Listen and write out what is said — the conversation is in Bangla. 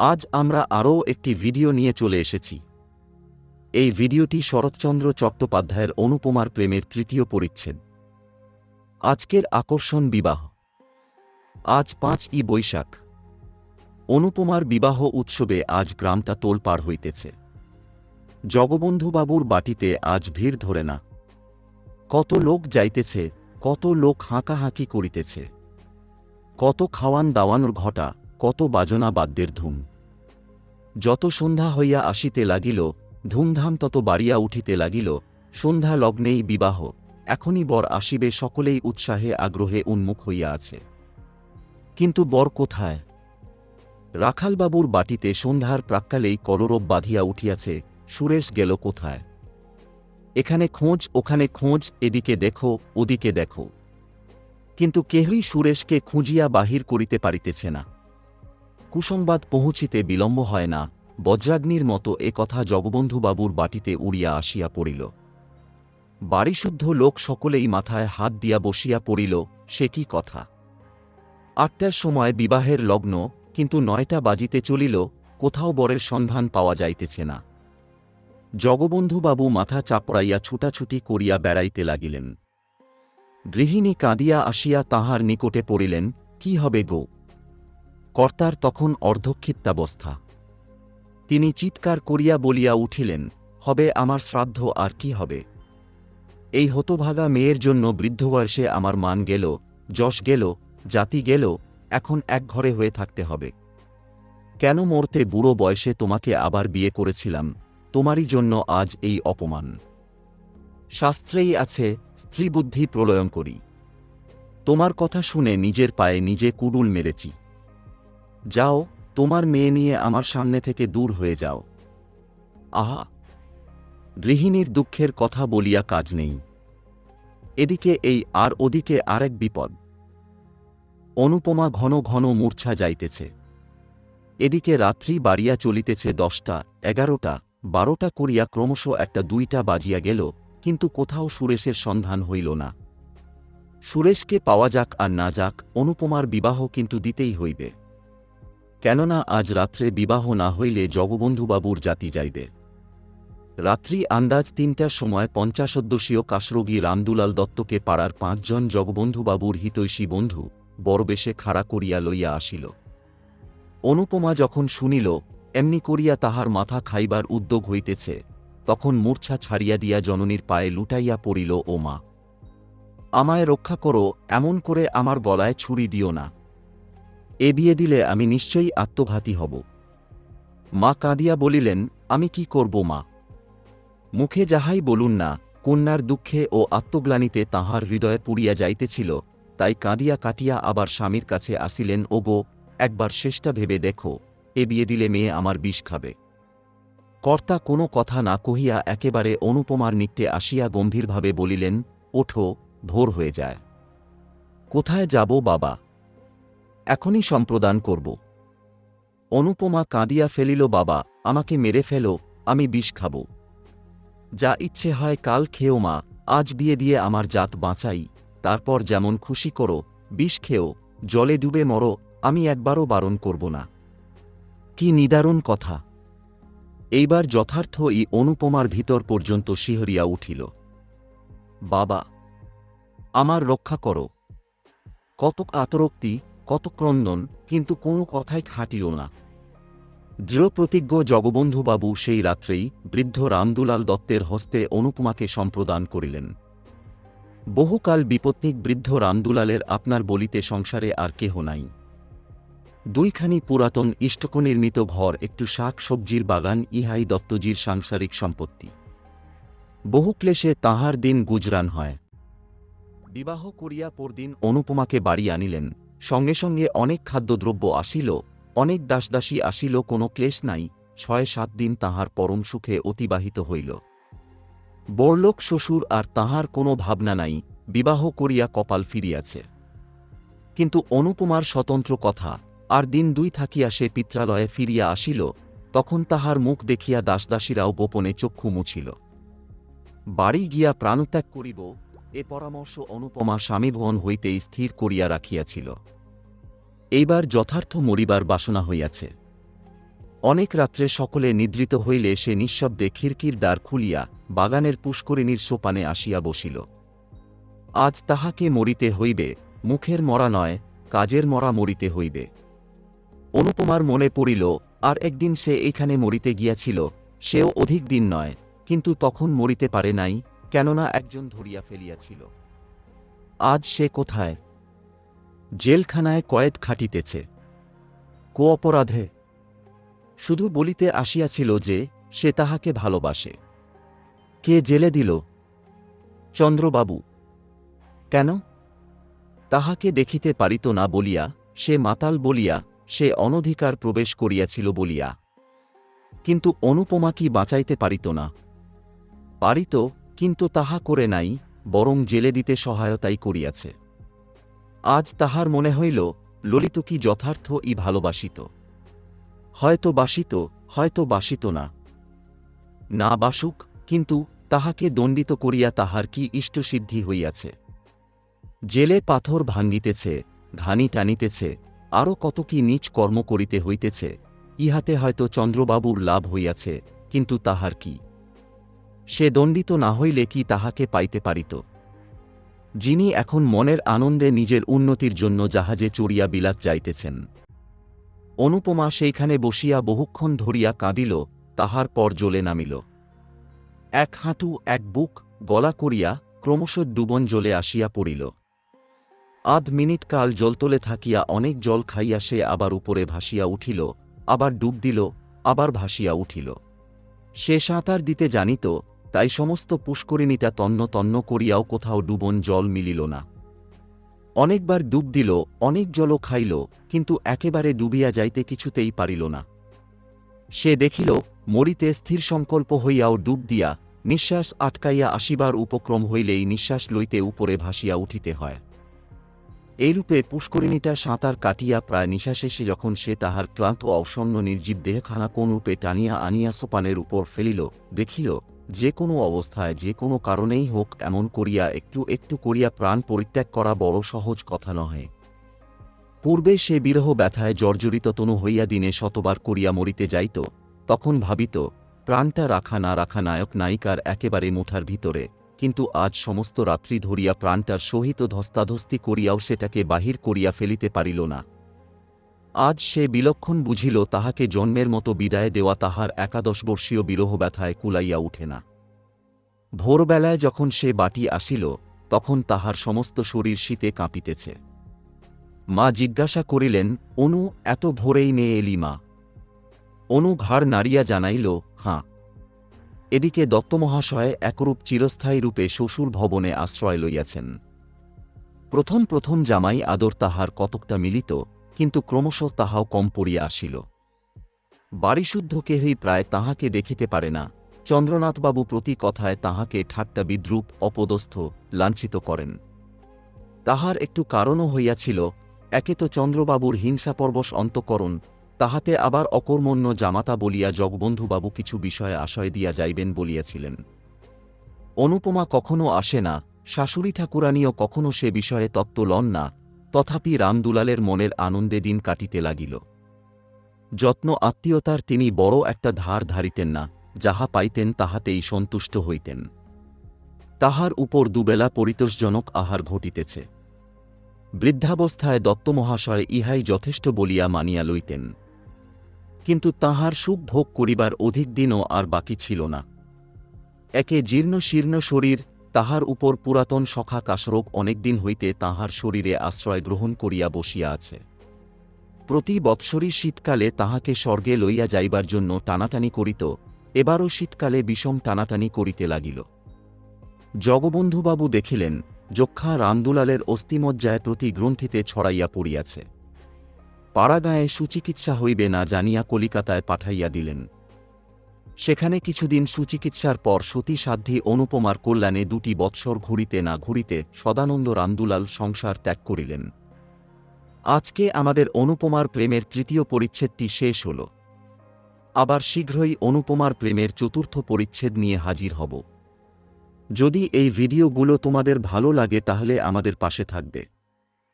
আজ আমরা আরও একটি ভিডিও নিয়ে চলে এসেছি। এই ভিডিওটি শরৎচন্দ্র চট্টোপাধ্যায়ের অনুপমার প্রেমের তৃতীয় পরিচ্ছেদ। আজকের আকর্ষণ বিবাহ। আজ পাঁচ ই বৈশাখ। অনুপমার বিবাহ উৎসবে আজ গ্রামটা তোলপাড় হইতেছে। জগবন্ধুবাবুর বাটিতে আজ ভিড় ধরে না। কত লোক যাইতেছে, কত লোক হাঁকাহাঁকি করিতেছে। কত খাওয়ান দাওয়ানোর ঘটা, কত বাজনা বাদ্যের ধুম। যত সন্ধ্যা হইয়া আসিতে লাগিল, ধুমধাম তত বাড়িয়া উঠিতে লাগিল, সন্ধ্যা লগ্নেই বিবাহ, এখনই বর আসিবে সকলেই উৎসাহে আগ্রহে উন্মুখ হইয়া আছে। কিন্তু বর কোথায়? রাখালবাবুর বাটিতে সন্ধ্যার প্রাক্কালেই কলরব বাঁধিয়া উঠিয়াছে, সুরেশ গেল কোথায়? এখানে খোঁজ, ওখানে খোঁজ, এদিকে দেখো, ওদিকে দেখো। কিন্তু কেহই সুরেশকে খুঁজিয়া বাহির করিতে পারিতেছে না। কুসংবাদ পৌঁছিতে বিলম্ব হয় না, বজ্রাগ্নির মতো এ কথা জগবন্ধুবাবুর বাটিতে উড়িয়া আসিয়া পড়িল। বাড়িশুদ্ধ লোক সকলেই মাথায় হাত দিয়া বসিয়া পড়িল, সে কি কথা? আটটার সময় বিবাহের লগ্ন, কিন্তু নয়টা বাজিতে চলিল, কোথাও বরের সন্ধান পাওয়া যাইতেছে না। জগবন্ধুবাবু মাথা চাপড়াইয়া ছুটাছুটি করিয়া বেড়াইতে লাগিলেন। গৃহিণী কাঁদিয়া আসিয়া তাহার নিকটে পড়িলেন, কি হবে গো? কর্তার তখন অর্ধক্ষিত্তাবস্থা তিনি চিৎকার করিয়া বলিয়া উঠিলেন, হবে আমার শ্রাদ্ধ, আর কি হবে? এই হতভাগা মেয়ের জন্য বৃদ্ধ বয়সে আমার মান গেল, যশ গেল, জাতি গেল, এখন এক ঘরে হয়ে থাকতে হবে। কেন মরতে বুড়ো বয়সে তোমাকে আবার বিয়ে করেছিলাম? তোমারই জন্য আজ এই অপমান। শাস্ত্রেই আছে, স্ত্রীবুদ্ধি প্রলয়ং করি তোমার কথা শুনে নিজের পায়ে নিজে কুডুল মেরেছি। যাও, তোমার মেয়ে নিয়ে আমার সামনে থেকে দূর হয়ে যাও। আহা! গৃহিণীর দুঃখের কথা বলিয়া কাজ নেই। এদিকে এই, আর ওদিকে আরেক বিপদ। অনুপমা ঘন ঘন মূর্ছা যাইতেছে। এদিকে রাত্রি বাড়িয়া চলিতেছে দশটা, এগারোটা, বারোটা করিয়া ক্রমশ একটা দুইটা বাজিয়া গেল, কিন্তু কোথাও সুরেশের সন্ধান হইল না। সুরেশকে পাওয়া যাক আর না যাক, অনুপমার বিবাহ কিন্তু দিতেই হইবে। কেননা আজ রাত্রে বিবাহ না হইলে জগবন্ধুবাবুর জাতি যাইবে। রাত্রি আন্দাজ তিনটার সময় পঞ্চাশোদ্দশীয় কাশরোগী রামদুলাল দত্তকে পাড়ার পাঁচজন জগবন্ধুবাবুর হিতৈষী বন্ধু বড়বেশে খাড়া করিয়া লইয়া আসিল। অনুপমা যখন শুনিল, এমনি করিয়া তাহার মাথা খাইবার উদ্যোগ হইতেছে, তখন মূর্ছা ছাড়িয়া দিয়া জননীর পায়ে লুটাইয়া পড়িল, ও মা, আমায় রক্ষা করো, এমন করে আমার গলায় ছুরি দিও না। এ বিয়ে দিলে আমি নিশ্চয়ই আত্মঘাতী হব। মা কাঁদিয়া বলিলেন, আমি কি করব মা? মুখে যাহাই বলুন না, কন্যার দুঃখে ও আত্মগ্লানিতে তাহার হৃদয়ে পুড়িয়া যাইতেছিল, তাই কাঁদিয়া কাটিয়া আবার স্বামীর কাছে আসিলেন ও গো একবার শেষটা ভেবে দেখো, এ বিয়ে দিলে মেয়ে আমার বিষ খাবে। কর্তা কোনো কথা না কহিয়া একেবারে অনুপমার নিত্যে আসিয়া গম্ভীরভাবে বলিলেন, ওঠো, ভোর হয়ে যায়। কোথায় যাব বাবা? এখনই সম্প্রদান করব। অনুপমা কাঁদিয়া ফেলিল, বাবা, আমাকে মেরে ফেলো, আমি বিষ খাব। যা ইচ্ছে হয় কাল খেও মা, আজ বিয়ে দিয়ে আমার জাত বাঁচাই। তারপর যেমন খুশি করো, বিষ খেও, জলে ডুবে মরো, আমি একবারও বারণ করব না। কি নিদারুণ কথা। এইবার যথার্থ ই অনুপমার ভিতর পর্যন্ত শিহরিয়া উঠিল। বাবা, আমার রক্ষা করো। কত আতরক্তি কত ক্রন্দন, কিন্তু কোনো কথাই খাটিল না। দৃঢ়প্রতিজ্ঞ জগবন্ধুবাবু সেই রাত্রেই বৃদ্ধ রামদুলাল দত্তের হস্তে অনুপমাকে সম্প্রদান করিলেন। বহুকাল বিপত্নিক বৃদ্ধ রামদুলালের আপনার বলিতে সংসারে আর কেহ নাই। দুইখানি পুরাতন ইষ্টকনির্মিত ঘর, একটু শাক সবজির বাগান, ইহাই দত্তজির সাংসারিক সম্পত্তি। বহু ক্লেশে তাহার দিন গুজরান হয়। বিবাহ করিয়া পরদিন অনুপমাকে বাড়ি আনিলেন। সঙ্গে সঙ্গে অনেক খাদ্যদ্রব্য আসিল, অনেক দাসদাসী আসিল, কোনো ক্লেশ নাই, ছয় সাত দিন তাহার পরম সুখে অতিবাহিত হইল। বড়লোক শ্বশুর আর তাহার কোনো ভাবনা নাই, বিবাহ করিয়া কপাল ফিরিয়াছে। কিন্তু অনুপমার স্বতন্ত্র কথা, আর দিন দুই থাকিয়া সে পিত্রালয়ে ফিরিয়া আসিল, তখন তাহার মুখ দেখিয়া দাসদাসীরাও গোপনে চক্ষু মুছিল। বাড়ি গিয়া প্রাণত্যাগ করিব এ পরামর্শ অনুপমা স্বামীভবন হইতেই স্থির করিয়া রাখিয়াছিল। এইবার যথার্থ মরিবার বাসনা হইয়াছে। অনেক রাত্রে সকলে নিদ্রিত হইলে সে নিঃশব্দে খিড়কির দ্বার খুলিয়া বাগানের পুষ্করিণীর সোপানে আসিয়া বসিল। আজ তাহাকে মরিতে হইবে, মুখের মরা নয়, কাজের মরা মরিতে হইবে। অনুপমার মনে পড়িল, আর একদিন সে এইখানে মরিতে গিয়াছিল, সেও অধিক দিন নয়, কিন্তু তখন মরিতে পারে নাই কেননা একজন ধরিয়া ফেলিয়াছিল। আজ সে কোথায়? জেলখানায় কয়েদ খাটিতেছে। কো অপরাধে। শুধু বলিতে আসিয়াছিল যে, সে তাহাকে ভালোবাসে। কে জেলে দিল? চন্দ্রবাবু। কেন? তাহাকে দেখিতে পারিত না বলিয়া, সে মাতাল বলিয়া, সে অনধিকার প্রবেশ করিয়াছিল বলিয়া। কিন্তু অনুপমা কি বাঁচাইতে পারিত না? পারিত কিন্তু তাহা করে নাই, বরং জেলে দিতে সহায়তাই করিয়াছে। আজ তাহার মনে হইল, ললিত কি যথার্থ ই ভালোবাসিত? হয়তো বাসিত হয়তো বাসিত না। না বাসুক, কিন্তু তাহাকে দণ্ডিত করিয়া তাহার কি ইষ্টসিদ্ধি হইয়াছে? জেলে পাথর ভাঙ্গিতেছে, ঘানি টানিতেছে, আরও কত কি নীচ কর্ম করিতে হইতেছে, ইহাতে হয়তো চন্দ্রবাবুর লাভ হইয়াছে, কিন্তু তাহার কি? সে দণ্ডিত না হইলে কি তাহাকে পাইতে পারিত? যিনি এখন মনের আনন্দে নিজের উন্নতির জন্য জাহাজে চড়িয়া বিলাত যাইতেছেন। অনুপমা সেইখানে বসিয়া বহুক্ষণ ধরিয়া কাঁদিল, তাহার পর জ্বলে নামিল। এক হাঁটু, এক বুক গলা করিয়া ক্রমশ ডুবন জ্বলে আসিয়া পড়িল। আধ মিনিট কাল জলতলে থাকিয়া অনেক জল খাইয়া সে আবার উপরে ভাসিয়া উঠিল, আবার ডুব দিল, আবার ভাসিয়া উঠিল। সে সাঁতার দিতে জানিত তাই সমস্ত পুষ্করিণীটা তন্ন তন্ন করিয়াও কোথাও ডুবন জল মিলিল না। অনেকবার ডুব দিল, অনেক জলও খাইল, কিন্তু একেবারে ডুবিয়া যাইতে কিছুতেই পারিল না। সে দেখিল, মরিতে স্থির সংকল্প হইয়াও ডুব দিয়া নিঃশ্বাস আটকাইয়া আসিবার উপক্রম হইলেই নিঃশ্বাস লইতে উপরে ভাসিয়া উঠিতে হয়। এইরূপে পুষ্করিণীটা সাঁতার কাটিয়া প্রায় নিঃশ্বাসেসে যখন সে তাহার ক্লান্ত অবসন্ন নির্জীব দেহখানা কোনরূপে টানিয়া আনিয়া সোপানের উপর ফেলিল, দেখিল যে কোনো অবস্থায় যে কোনো কারণেই হোক এমন করিয়া একটু একটু করিয়া প্রাণ পরিত্যাগ করা বড় সহজ কথা নহে। পূর্বে সে বিরহ ব্যথায় জর্জরিত তনু হইয়া দিনে শতবার করিয়া মরিতে যাইত, তখন ভাবিত, প্রাণটা রাখা না রাখা নায়ক নায়িকার একেবারে মুঠার ভিতরে, কিন্তু আজ সমস্ত রাত্রি ধরিয়া প্রাণটার সহিত ধস্তাধস্তি করিয়াও সেটাকে বাহির করিয়া ফেলিতে পারিল না। আজ সে বিলক্ষণ বুঝিল তাহাকে জন্মের মতো বিদায় দেওয়া তাহার একাদশবর্ষীয় বিরহ ব্যথায় কুলাইয়া উঠে না। ভোরবেলায় যখন সে বাটি আসিল, তখন তাহার সমস্ত শরীর শীতে কাঁপিতেছে। মা জিজ্ঞাসা করিলেন, অনু, এত ভোরেই মেয়ে এলি মা? অনু ঘাড় নাড়িয়া জানাইল, হাঁ। এদিকে দত্তমহাশয় একরূপ চিরস্থায়ী রূপে শ্বশুর ভবনে আশ্রয় লইয়াছেন। প্রথম প্রথম জামাই আদর তাহার কতকটা মিলিত কিন্তু ক্রমশ তাহাও কম পড়িয়া আসিল। বাড়িশুদ্ধ কেহই প্রায় তাহাকে দেখিতে পারে না। চন্দ্রনাথবাবু প্রতি কথায় তাহাকে ঠাট্টা বিদ্রুপ, অপদস্থ, লাঞ্ছিত করেন। তাহার একটু কারণও হইয়াছিল, একে তো চন্দ্রবাবুর হিংসাপরবশ অন্তকরণ, তাহাতে আবার অকর্মণ্য জামাতা বলিয়া জগবন্ধুবাবু কিছু বিষয়ে আশয় দিয়া যাইবেন বলিয়াছিলেন। অনুপমা কখনো আসে না, শাশুড়ি ঠাকুরানীও কখনো সে বিষয়ে তত্ত্ব লন না তথাপি রামদুলালের মনের আনন্দে দিন কাটিতে লাগিল। যত্ন আত্মীয়তার তিনি বড় একটা ধার ধারিতেন না, যাহা পাইতেন তাহাতেই সন্তুষ্ট হইতেন। তাহার উপর দুবেলা পরিতোষজনক আহার ঘটিতেছে। বৃদ্ধাবস্থায় দত্তমহাশয় ইহাই যথেষ্ট বলিয়া মানিয়া লইতেন। কিন্তু তাহার সুখ ভোগ করিবার অধিক দিনও আর বাকি ছিল না। একে জীর্ণ শীর্ণ শরীর তাহার উপর পুরাতন সখা কাশরোগ অনেকদিন হইতে তাহার শরীরে আশ্রয় গ্রহণ করিয়া বসিয়া আছে। প্রতি বৎসরই শীতকালে তাহাকে স্বর্গে লইয়া যাইবার জন্য টানাটানি করিত, এবারও শীতকালে বিষম টানাটানি করিতে লাগিল। জগবন্ধুবাবু দেখিলেন, যক্ষা রামদুলালের অস্থিমজ্জায় প্রতি গ্রন্থিতে ছড়াইয়া পড়িয়াছে। পাড়াগাঁয়ে সুচিকিৎসা হইবে না জানিয়া কলিকাতায় পাঠাইয়া দিলেন। সেখানে কিছুদিন সুচিকিৎসার পর সতী সাধ্যী অনুপমার কল্যাণে দুটি বৎসর ঘুরিতে না ঘুরিতে সদানন্দ রামদুলাল সংসার ত্যাগ করিলেন। আজকে আমাদের অনুপমার প্রেমের তৃতীয় পরিচ্ছেদটি শেষ হল। আবার শীঘ্রই অনুপমার প্রেমের চতুর্থ পরিচ্ছেদ নিয়ে হাজির হব। যদি এই ভিডিওগুলো তোমাদের ভালো লাগে তাহলে আমাদের পাশে থাকবে।